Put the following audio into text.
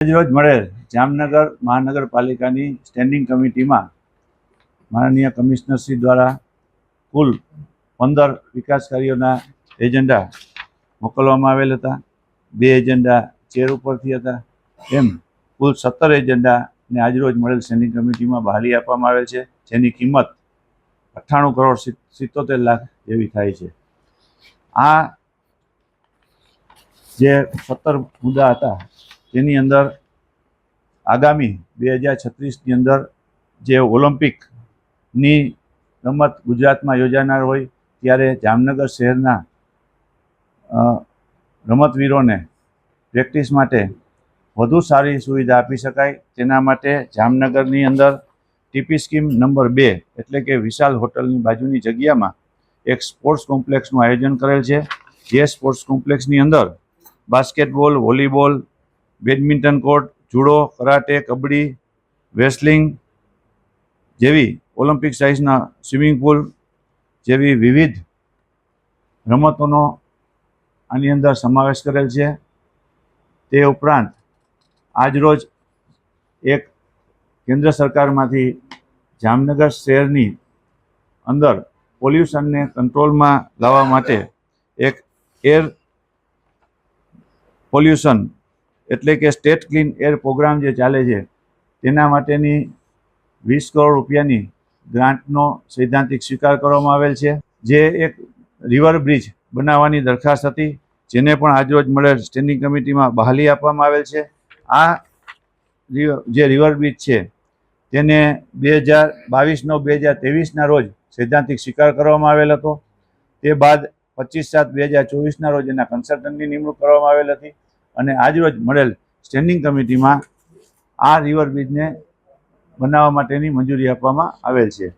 રોજ મળેલ જામનગર મહાનગરપાલિકાની સ્ટેન્ડિંગ કમિટીમાં માનનીય કમિશનરશ્રી દ્વારા કુલ પંદર વિકાસ કાર્યોના એજન્ડા મોકલવામાં આવેલ હતા. બે એજન્ડા ચેર ઉપરથી હતા. એમ કુલ સત્તર એજન્ડાને આજરોજ મળેલ સ્ટેન્ડિંગ કમિટીમાં બહાલી આપવામાં આવેલ છે, જેની કિંમત અઠ્ઠાણું કરોડ સિત્તોતેર લાખ જેવી થાય છે. આ જે સત્તર મુદ્દા હતા તેની અંદર આગામી બે હજાર છત્રીસની અંદર જે ઓલિમ્પિકની રમત ગુજરાતમાં યોજાનાર હોય ત્યારે જામનગર શહેરના રમતવીરોને પ્રેક્ટિસ માટે વધુ સારી સુવિધા આપી શકાય. તેના માટે જામનગરની અંદર ટીપી સ્કીમ નંબર બે એટલે કે વિશાલ હોટલની બાજુની જગ્યામાં એક સ્પોર્ટ્સ કોમ્પ્લેક્સનું આયોજન કરેલ છે. જે સ્પોર્ટ્સ કોમ્પ્લેક્સની અંદર basketball, volleyball badminton court, judo, karate, kabaddi, wrestling જેવી ઓલિમ્પિક સાઇઝના સ્વિમિંગ પુલ જેવી વિવિધ રમતોનો આની અંદર સમાવેશ કરેલ છે. તે ઉપરાંત આજરોજ એક કેન્દ્ર સરકારમાંથી જામનગર શહેરની અંદર પોલ્યુશનને કંટ્રોલમાં લાવવા માટે એક એર પોલ્યુશન એટલે કે સ્ટેટ ક્લીન એર પ્રોગ્રામ જે ચાલે છે, તેના માટેની વીસ કરોડ રૂપિયાની ગ્રાન્ટનો સૈદ્ધાંતિક સ્વીકાર કરવામાં આવેલ છે, જે એક રિવર બ્રિજ બનાવવાની દરખાસ્ત હતી, જેને પણ આજરોજ મળેલ સ્ટેન્ડિંગ કમિટીમાં બહાલી આપવામાં આવેલ છે. આ જે રિવર બ્રિજ છે, તેને બે હજાર બાવીસ નવ બે હજાર ત્રેવીસના રોજ સૈદ્ધાંતિક સ્વીકાર કરવામાં આવેલ હતો. તે બાદ પચીસ સાત બે હજાર ચોવીસના રોજ એના કન્સલ્ટન્ટની નિમણૂક કરવામાં આવેલ હતી. અને આજરોજ મળેલ સ્ટેન્ડિંગ કમિટીમાં આ રિવર બ્રિજને બનાવવા માટેની મંજૂરી આપવામાં આવેલ છે.